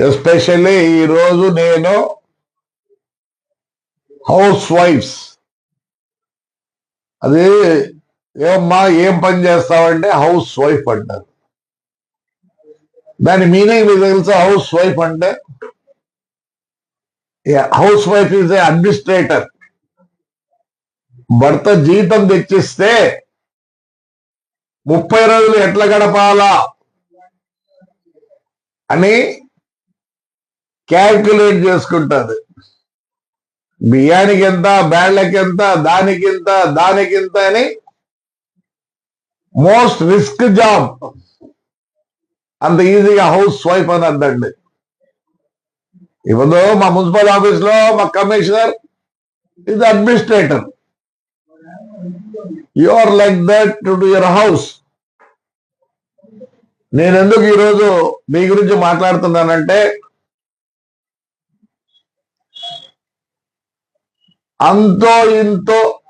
Especially ఈరోజు నేను house wives. అది ఏమమ్మా ఏం పని చేస్తావంటే హౌస్ వైఫ్ అంటారు. దాని మీనింగ్ మీకు తెలుసా హౌస్ వైఫ్ అంటే? House wife is a administrator. భర్త జీతం తెచ్చిస్తే ముప్పై రోజులు ఎట్లా గడపాలా? అని క్యాల్కులేట్ చేసుకుంటుంది. బియ్యానికి ఎంత బ్యాళ్ళకి ఎంత దానికి ఎంత దానికి ఎంత అని మోస్ట్ రిస్క్ జాబ్. అంత ఈజీగా హౌస్ వైఫ్ అని అద్దండి ఇప్పుడు మా మున్సిపల్ ఆఫీస్లో మా కమిషనర్ ఇది administrator. You are like that to your house నేను ఎందుకు ఈరోజు మీ గురించి మాట్లాడుతున్నానంటే అంతో ఇంతో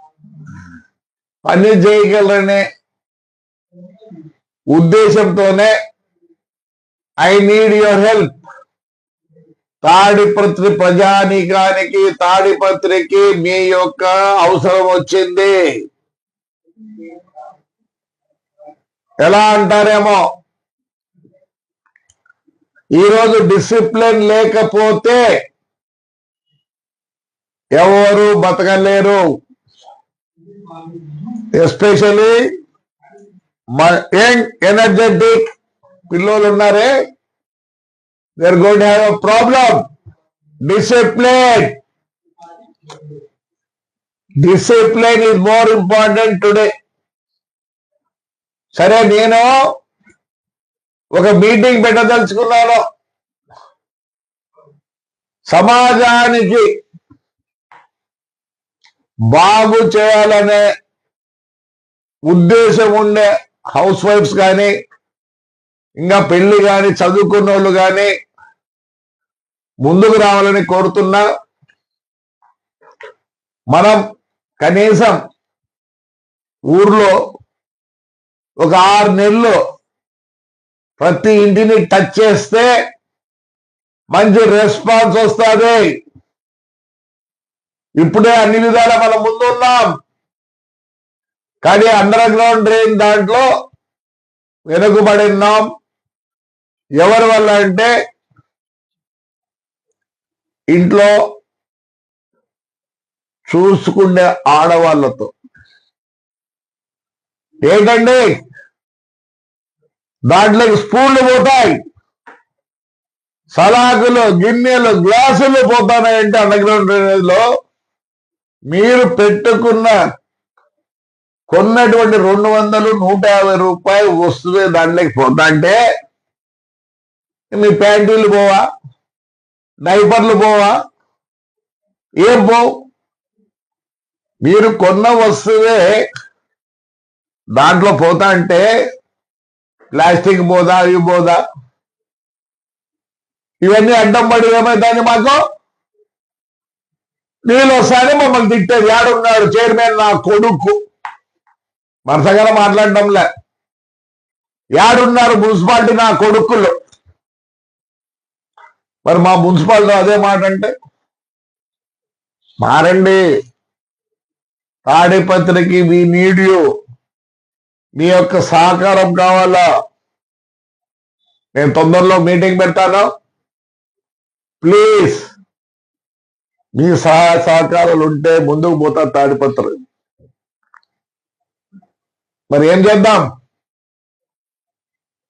పని చేయగలరనే ఉద్దేశంతోనే I need your help. Tadipatri ప్రజానీకానికి తాడిపత్రికి మీ యొక్క అవసరం వచ్చింది. ఎలా అంటారేమో? ఈరోజు డిసిప్లిన్ లేకపోతే ఎవరు బతకలేరు? ఎస్పెషలీ యంగ్ ఎనర్జెటిక్ పిల్లలు ఉన్నారే there going have a problem discipline discipline is more important today సరే నేను ఒక మీటింగ్ పెట్టదలుచుకున్నాను. సమాజానికి బాగు చేయాలనే ఉద్దేశం ఉండే హౌస్ వైఫ్స్ కానీ ఇంకా పెళ్ళి కానీ చదువుకున్న వాళ్ళు కానీ ముందుకు రావాలని కోరుతున్నా. మనం కనీసం ఊర్లో ఒక ఆరు నెలలు ప్రతి ఇంటిని టచ్ చేస్తే మంచి రెస్పాన్స్ వస్తుంది. ఇప్పుడే అన్ని విధాల మనం ముందున్నాం. కానీ అండర్ గ్రౌండ్ డ్రైన్ దాంట్లో వెనుకబడి ఉన్నాం. ఎవరి వల్ల అంటే ఇంట్లో చూసుకునే ఆడవాళ్ళతో. ఏంటండి? దాంట్లోకి స్పూన్లు పోతాయి. సలాకులు గిన్నెలు గ్లాసులు పోతానాయంటే అండర్ గ్రౌండ్ డ్రైనేజ్లో మీరు పెట్టుకున్న కొన్నటువంటి రెండు వందలు నూట యాభై రూపాయలు వస్తువే దాంట్లోకి పోతాంటే మీ ప్యాంటీలు పోవా? డైపర్లు పోవా? ఏం పోవు? మీరు కొన్న వస్తువే దాంట్లో పోతా అంటే ప్లాస్టిక్ పోదా అవి పోదా ఇవన్నీ అడ్డం పడి ఏమైందని మాకు? నీళ్ళు వస్తానే మమ్మల్ని తిట్టేది ఏడున్నాడు చైర్మన్ నా కొడుకు. వరుసగా మాట్లాడడంలే. ఏడున్నారు మున్సిపాలిటీ నా కొడుకులు. మరి మా మున్సిపాలిటీ అదే మాట అంటే? మారండి తాడిపత్రికి మీ నీడియో మీ యొక్క సహకారం కావాలా? నేను తొందరలో మీటింగ్ పెడతాను? ప్లీజ్. మీ సహాయ సహకారాలు ఉంటే ముందుకు పోతా తాడిపత్ర. మరి ఏం చేద్దాం?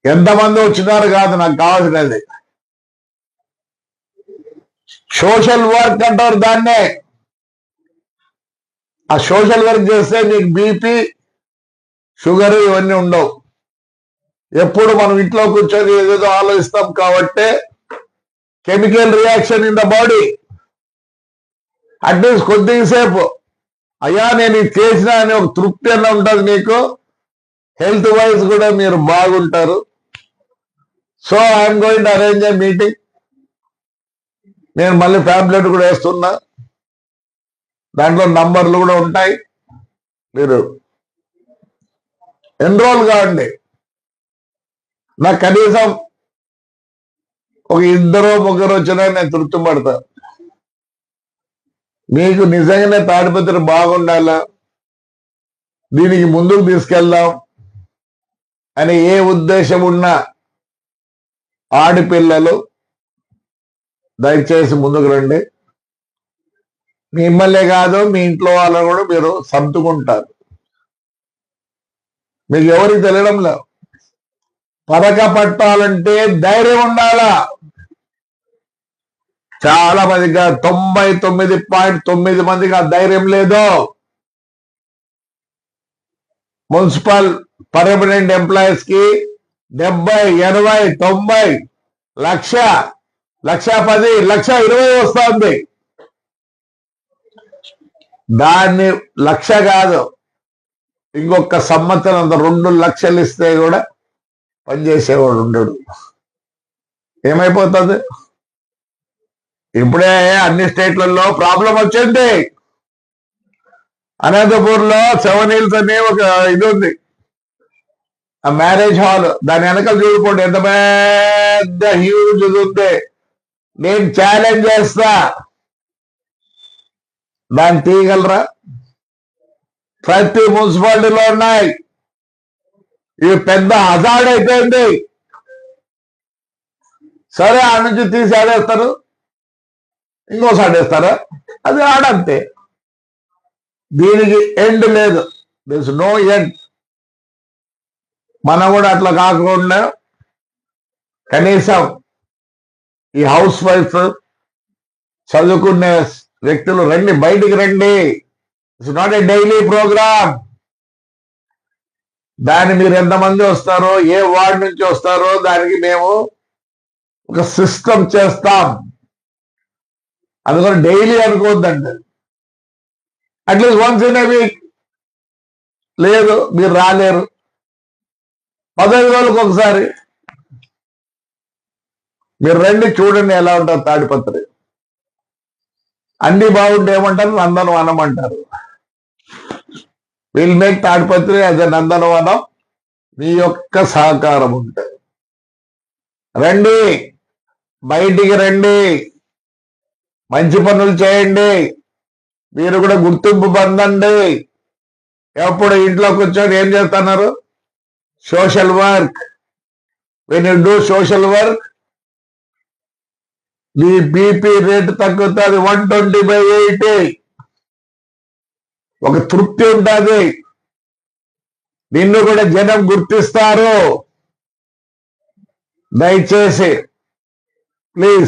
ఎంతమంది వచ్చినారు కాదు నాకు కావాల్సినది. సోషల్ వర్క్ అంటారు దాన్నే. ఆ సోషల్ వర్క్ చేస్తే నీకు బీపీ షుగర్ ఇవన్నీ ఉండవు. ఎప్పుడు మనం ఇంట్లో కూర్చొని ఏదేదో ఆలోచిస్తాం కాబట్టి chemical reaction in the body. At least కొద్దిసేపు. అయ్యా నేను ఇది చేసిన అనే ఒక తృప్తి అన్న ఉంటుంది మీకు. హెల్త్ వైజ్ కూడా మీరు బాగుంటారు. So I'm going to arrange a meeting. నేను మళ్ళీ ఫ్యాబ్లెట్ కూడా వేస్తున్నా. దాంట్లో నంబర్లు కూడా ఉంటాయి. మీరు ఎన్రోల్ కావండి నాకు కనీసం ఒక ఇద్దరు ముగ్గురు వచ్చినా నేను తృప్తి పడతాను మీకు నిజంగానే తాడిపత్రి బాగుండాలా? దీనికి ముందుకు తీసుకెళ్దాం అని ఏ ఉద్దేశం ఉన్న ఆడపిల్లలు దయచేసి ముందుకు రండి. మిమ్మల్ని కాదు మీ ఇంట్లో వాళ్ళని కూడా మీరు సర్దుకుంటారు. మీకు ఎవరికి తెలియడం లేదు. పథక పట్టాలంటే ధైర్యం ఉండాలా? చాలా మందికి తొంభై తొమ్మిది పాయింట్ తొమ్మిది మందికి ఆ ధైర్యం లేదు. మున్సిపల్ పర్మనెంట్ ఎంప్లాయీస్కి డెబ్బై ఎనభై తొంభై లక్ష లక్ష పది లక్ష ఇరవై వస్తుంది. దాన్ని లక్ష కాదు ఇంకొక సంవత్సరం అంత రెండు లక్షలు ఇస్తే కూడా పనిచేసేవాడు ఉండడు. ఏమైపోతుంది? ఇప్పుడే అన్ని స్టేట్లలో ప్రాబ్లం వచ్చింది. అనంతపూర్లో సెవెన్ హిల్స్ అనే ఒక ఇది ఉంది. ఆ మ్యారేజ్ హాల్ దాని వెనకాల చూడుకోండి ఎంత పెద్ద హ్యూజ్ ఉంది. నేను ఛాలెంజ్ చేస్తా. దాన్ని తీయగలరా ప్రతి మున్సిపాలిటీలో ఉన్నాయి. ఇది పెద్ద హజార్డ్ అయిపోయింది. సరే ఆ నుంచి తీసి ఆడేస్తారు ఇంకోసారి వేస్తారా అది ఆడంతే. దీనికి ఎండ్ లేదు. దిస్ నో ఎండ్ మనం కూడా అట్లా కాకుండా కనీసం ఈ హౌస్ వైఫ్ చదువుకునే వ్యక్తులు రండి బయటికి రండి. It's not a daily programme దాన్ని మీరు ఎంతమంది వస్తారో ఏ వార్డ్ నుంచి వస్తారో దానికి మేము ఒక సిస్టమ్ చేస్తాం. అందుకని daily అనుకోవద్దండి. At least once in week లేదు మీరు రాలేరు. పదహైదు రోజులకు ఒకసారి. మీరు రండి చూడండి ఎలా ఉంటారు తాడిపత్రి. అన్ని బాగుంటే ఏమంటారు? నందనవనం అంటారు. విల్ మేక్ తాడిపత్రి అదే నందనవనం మీ యొక్క సహకారం ఉంటుంది రండి బయటికి రండి. మంచి పనులు చేయండి. మీరు కూడా గుర్తింపు పొందండి. ఎప్పుడు ఇంట్లో కూర్చొని ఏం చేస్తున్నారు? Social work. When you do social work me BP rate తగ్గుతుంది. One twenty by eighty. ఒక తృప్తి ఉంటుంది. నిన్ను కూడా జనం గుర్తిస్తారు. దయచేసి ప్లీజ్.